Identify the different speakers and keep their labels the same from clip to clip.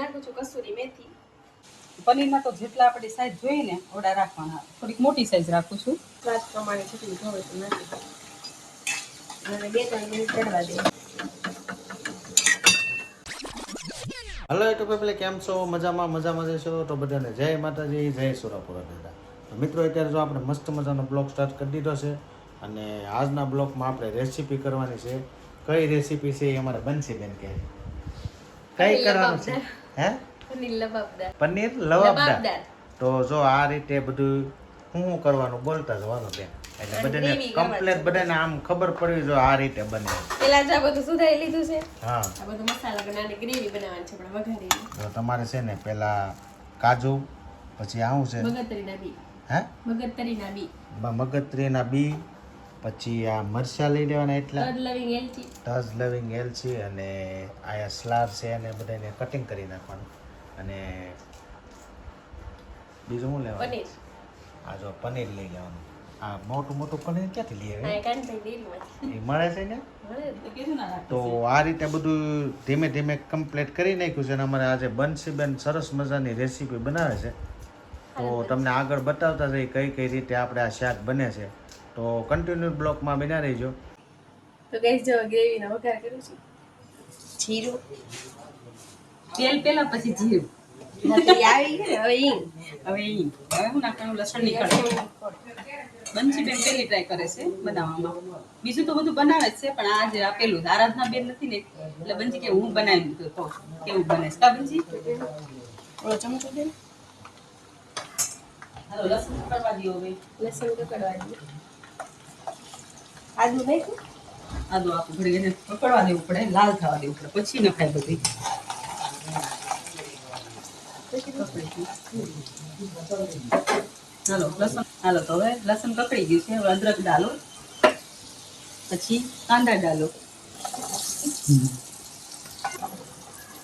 Speaker 1: નાખું છું કસૂરી મેથી.
Speaker 2: પનીરમાં તો જેટલા આપણે સાઈઝ જોઈએ ને ઓડા રાખવાના થોડીક મોટી સાઈઝ રાખું છું.
Speaker 1: સ્વાદ પ્રમાણે જેટલું જોવે તો નાખી અને બે ત્રણ મિનિટ ચડવા દે.
Speaker 3: હલો યુટ્યુબ ફેમિલી કેમ છો? મજામાં મજામાં જશો તો બધાને જય માતાજી જય સુરાપુરા દાદા. તો મિત્રો અત્યારે જો આપણે મસ્ત મજાનો બ્લોગ સ્ટાર્ટ કરી દીધો છે અને આજના બ્લોગમાં આપણે રેસીપી કરવાની છે. કઈ રેસીપી છે એ અમારે બનશે બેન કે કઈ કરવાનું છે? હે?
Speaker 1: પનીર લવાબદાર
Speaker 3: પનીર લવાબદાર તો જો આ રીતે બધું શું શું કરવાનું બોલતા જવાનું બેન. એટલે બધાને કમ્પ્લેટ બધાને આમ ખબર પડવી જો આ રીતે બને.
Speaker 1: પેલા જ આ બધું સુધારી લીધું છે?
Speaker 3: હા.
Speaker 1: આ બધું મસાલા બનાવવાની ગ્રેવી બનાવવાની છે પણ વઘારી
Speaker 3: તો તમારે છે ને પેલા કાજુ પછી આવું છે.
Speaker 1: મગજતરીના બી.
Speaker 3: હે?
Speaker 1: મગજતરીના બી.
Speaker 3: બ- બી પછી આ મરચા લઈ લેવાના એટલા.
Speaker 1: ટચ લવિંગ એલચી
Speaker 3: તજ લવિંગ એલચી અને આયા સ્લાબ છે અને બધાને કટિંગ કરી નાખવાનું. અને બીજું શું લેવાનું? આ જો પનીર લઈ લેવાનું. આ મોટું મોટું પનીર ક્યાંથી લઈ આવે એ મળે છે ને?
Speaker 2: તો
Speaker 3: આ રીતે બધું ધીમે ધીમે કમ્પ્લીટ કરી નાખ્યું છે અને અમારે આજે બંસીબેન સરસ મજાની રેસીપી બનાવે છે. તો તમને આગળ બતાવતા જઈએ કઈ કઈ રીતે આપણે આ શાક બને છે. તો કન્ટિન્યુ બ્લોકમાં બેના રહેજો.
Speaker 1: તો ગઈ જો ગ્રેવીનો વઘાર કરું છું. જીરું.
Speaker 2: તેલ પેલા પછી જીરું.
Speaker 1: નથી આવી છે ને હવે હિંગ
Speaker 2: હવે ઈ. હવે હું નાખવાનું લસણ નીકળે. બંસી બેન પેલી ટ્રાય કરે છે બનાવવામાં. બીજું તો બધું બનાવે જ છે પણ આ જે આપેલું આરાધના બેન નથી ને એટલે બંજી કે હું બનાવી દીધું તો કેવું બને કા
Speaker 1: ચમચો દે
Speaker 2: લસણ કરવા દો હવે.
Speaker 1: લસણ કકડવા દે આદુ નાખ્યું?
Speaker 2: આદુ આખું ઘડી એને પકડવા દેવું પડે, લાલ થવા દેવું પડે, પછી નખાય બધી. હાલો, લસણ, હાલો, તો હવે લસણ કકડી ગયું છે, હવે અદરક ડાલો, પછી કાંદા ડાલો.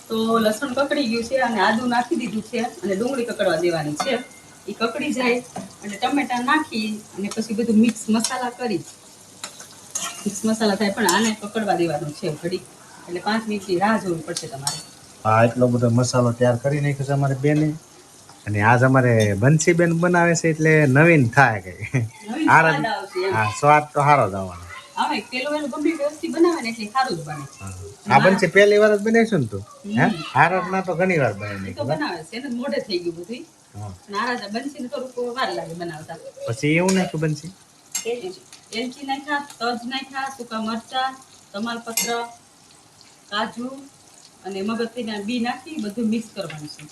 Speaker 2: તો લસણ કકડી ગયું છે અને આદુ નાખી દીધું છે અને ડુંગળી કકડવા દેવાની છે. એ કકડી જાય અને ટમેટા નાખી અને પછી બધું મિક્સ મસાલા કરી મિક્સ મસાલા થાય પણ આને પકડવા દેવાનું છે ઘડી. એટલે પાંચ મિનિટની રાહ જોવી પડશે તમારે.
Speaker 3: હા એટલો બધો મસાલો તૈયાર કરી નાખ્યો છે અમારે બેને. અને આજ અમારે બંસીબેન બનાવે છે એટલે નવીન થાય
Speaker 2: કે.
Speaker 3: હા સ્વાદ તો સારો જ આવવાનો.
Speaker 2: આવે પેલું એનું ગંભીર વ્યવસ્થિત બનાવે ને એટલે સારું જ બને.
Speaker 3: આ બનશે પહેલી વાર જ બનાવીશું ને તું? હે? હારત ના તો ઘણી વાર
Speaker 2: બને તો બનાવે છે એને મોઢે થઈ ગયું બધું નારાજ બનશે ને થોડુંક વાર લાગે બનાવતા.
Speaker 3: પછી એવું નાખ્યું બનશે
Speaker 2: એલચી નાખ્યા તજ નાખ્યા સૂકા મરચા તમાલપત્ર કાજુ અને મગજના બી નાખી બધું મિક્સ કરવાનું છે.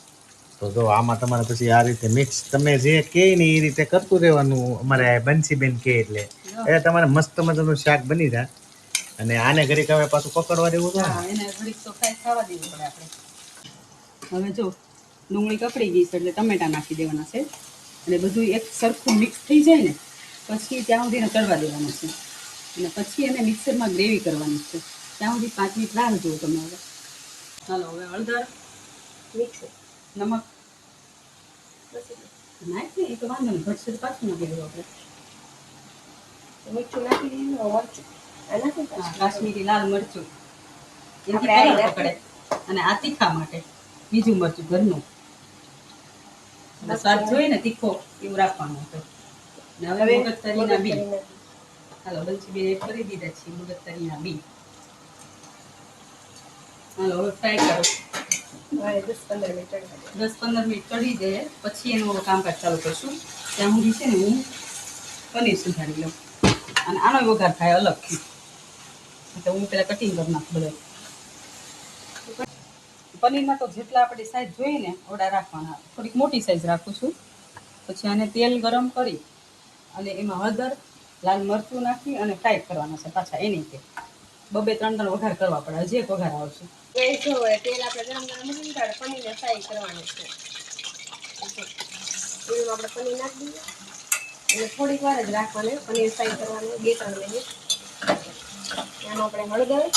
Speaker 3: તો જો આમાં તમારે પછી આ રીતે મિક્સ તમે જે કે ને એ રીતે કરતું રહેવાનું અમારે બંસીબેન કે એટલે. એટલે તમારે મસ્ત મજાનું શાક બની જાય. અને આને ઘડીક હવે પાછું પકડવા દેવું છે
Speaker 2: હા એને ઘડીક તો ફ્રાય ખાવા દેવું પડે આપણે. હવે જો ડુંગળી કકડી ગઈ છે એટલે ટમેટા નાખી દેવાના છે. અને બધું એક સરખું મિક્સ થઈ જાય ને પછી ત્યાં સુધી કરવા દેવાનું છે. અને પછી એને મિક્સરમાં ગ્રેવી કરવાની છે. ત્યાં સુધી પાંચ મિનિટ રાહ જુઓ તમે હવે. ચાલો હવે હળદર
Speaker 1: મીઠું
Speaker 2: નમક. નાખી એ તો વાંધો નહીં. ઘટશે પાછું નાખી દેવું આપણે.
Speaker 1: મીઠું નાખી દીધું મરચું.
Speaker 2: કાશ્મીરી લાલ મરચું.
Speaker 1: નાખીએ.
Speaker 2: પકડે. અને આ તીખા માટે. બીજું મરચું ઘરનું. સ્વાદ જોઈએ ને તીખો એવું રાખવાનું હતું હવે મગજતરીના બી. હાલો બનસી બે એડ કરી દીધા છે મગજતરીના બી. હાલો હવે ફ્રાય કરો.
Speaker 1: દસ પંદર મિનિટ કરી દે
Speaker 2: દસ પંદર મિનિટ ચડી જાય પછી એનું કામકાજ ચાલુ કરશું. ત્યાં સુધી છે ને હું પનીર સુધારી લઉં. અને આનો વઘાર થાય અલગથી. એટલે હું પેલા કટિંગ કરી નાખું બધું પનીરમાં તો જેટલા આપણે સાઈઝ જોઈએ ને ઓડા રાખવાના. થોડીક મોટી સાઈઝ રાખું છું. પછી આને તેલ ગરમ કરી અને એમાં હળદર, લાલ મરચું નાખી અને ફ્રાય કરવાના છે પાછા એની કે. બબે ત્રણ ત્રણ વઘાર કરવા પડે, હજી એક વઘાર આવશે.
Speaker 1: એ જો તેલ આપણે ગરમ ગરમ ફ્રાય કરવાનું છે. તેલમાં આપણે પનીર નાખી દઈએ. થોડીક વાર જ રાખવાનું, પનીર ફ્રાય કરવાનું, બે ત્રણ મિનિટ. એમાં આપણે હળદર.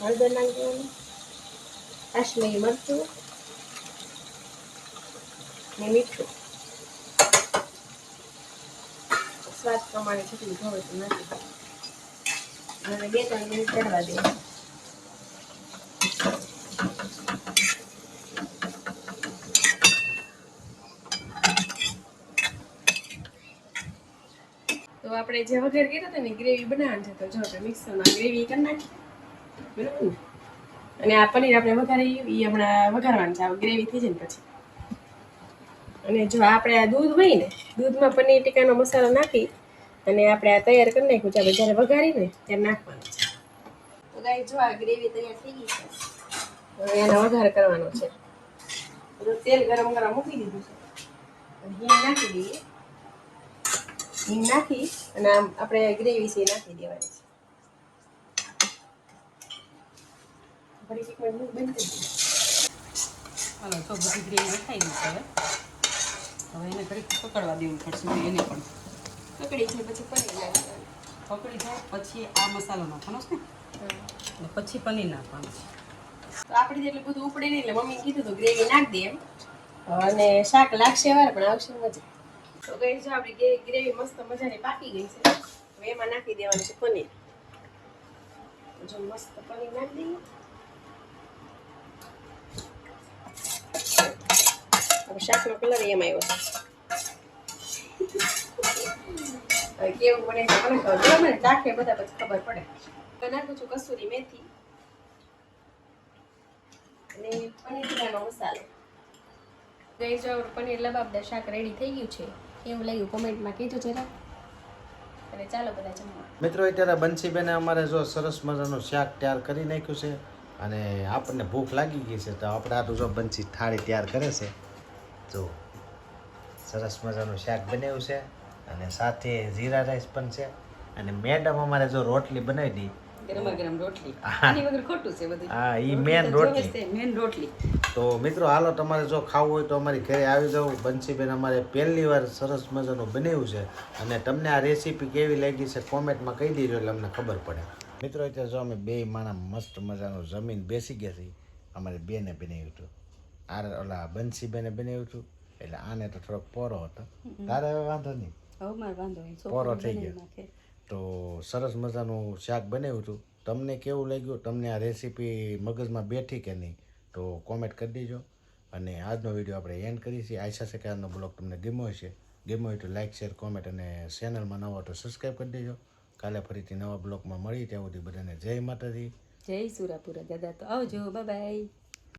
Speaker 1: હળદર નાખી દેવાનું. કાશ્મીરી મરચું. ને મીઠું. સ્વાદ પ્રમાણે જેટલું જોવે તો નથી. અને બે ત્રણ મિનિટ કરવા દે. તો આપણે જે વગર કર્યું હતું ને ગ્રેવી બનાવવાની છે, તો જો આપણે મિક્સરમાં ગ્રેવી કરી નાખીએ. બરાબર અને આ પનીર આપણે વઘારી એ હમણાં વઘારવાનું છે ગ્રેવી થઈ જાય ને પછી. અને જો આપણે આ દૂધ હોય ને દૂધમાં પનીર ટીકાનો મસાલો નાખી અને આપણે આ તૈયાર કરી નાખ્યું છે આપણે જ્યારે વઘારીને ત્યારે નાખવાનું છે. તો ગાય જો આ ગ્રેવી તૈયાર થઈ ગઈ છે હવે એનો વઘાર કરવાનો છે. તેલ ગરમ ગરમ મૂકી દીધું છે. ઘી હિંગ નાખી દઈએ. હિંગ નાખી અને આમ આપણે ગ્રેવી છે એ નાખી દેવાની છે. ફરી એક મિનિટ બંધ કરી દઈએ
Speaker 2: હાલો તો બધી ગ્રેવી ખાઈ દીધી હવે. હવે એને ઘડીક પકડવા દેવું પડશે એને પણ.
Speaker 1: પકડી છે પછી પનીર નાખવાનું.
Speaker 2: પકડી જાય પછી આ મસાલો નાખવાનો છે ને? પછી પનીર નાખવાનું છે.
Speaker 1: તો આપણે જેટલું બધું ઉપડે નહીં એટલે મમ્મી કીધું હતું ગ્રેવી નાખ દે એમ. અને શાક લાગશે વાર પણ આવશે મજા. તો ગઈ જો આપણી ગ્રેવી મસ્ત મજાની પાકી ગઈ છે. હવે એમાં નાખી દેવાનું છે પનીર. જો મસ્ત પનીર નાખી દઈએ. હવે શાકનો કલર એમ આવ્યો છે હવે કેવું બને છે મને ખબર જો મને ચાખે બધા પછી ખબર પડે હવે નાખું છું કસૂરી મેથી અને પનીર ટીકાનો મસાલો ગઈ જો પનીર લબાબદાર શાક રેડી થઈ ગયું છે કેવું લાગ્યું કોમેન્ટમાં કહેજો જરા અને ચાલો બધા જમવા
Speaker 3: મિત્રો અત્યારે બંસીબેને અમારે જો સરસ મજાનું શાક તૈયાર કરી નાખ્યું છે અને આપણને ભૂખ લાગી ગઈ છે તો આપણે આટલું જો બંસી થાળી તૈયાર કરે છે. જો સરસ મજાનું શાક બનાવ્યું છે અને સાથે જીરા રાઈસ પણ છે. અને મેડમ અમારે જો રોટલી બનાવી દી. તો મિત્રો હાલો તમારે જો ખાવું હોય તો અમારી ઘરે આવી જાવ બંસીબેન અમારે પહેલી વાર સરસ મજાનું બનાવ્યું છે. અને તમને આ રેસીપી કેવી લાગી છે કોમેન્ટમાં કહી દેજો એટલે અમને ખબર પડે. મિત્રો અત્યારે જો અમે બે માણા મસ્ત મજાનું જમીન બેસી ગયા છીએ. અમારે બેને બનાવ્યું હતું. આ ઓલા બંસીબેને બનાવ્યું હતું. એટલે આને તો થોડોક પોરો હતો. તારે હવે વાંધો નહીં.
Speaker 2: વાંધો નહીં.
Speaker 3: પોરો થઈ ગયો. તો સરસ મજાનું શાક બનાવ્યું હતું. તમને કેવું લાગ્યું? તમને આ રેસીપી મગજમાં બેઠી કે નહીં? તો કોમેન્ટ કરી દેજો. અને આજનો વીડિયો આપણે એન્ડ કરીએ છીએ. આશા છે કે આજનો બ્લોગ તમને ગમ્યો હશે. ગમ્યો હોય તો લાઇક શેર કોમેન્ટ અને ચેનલમાં નવા તો સબસ્ક્રાઈબ કરી દેજો. કાલે ફરીથી નવા બ્લોગમાં મળી ત્યાં સુધી બધાને જય માતાજી.
Speaker 2: જય સુરાપુરા દાદા. તો આવજો. બાય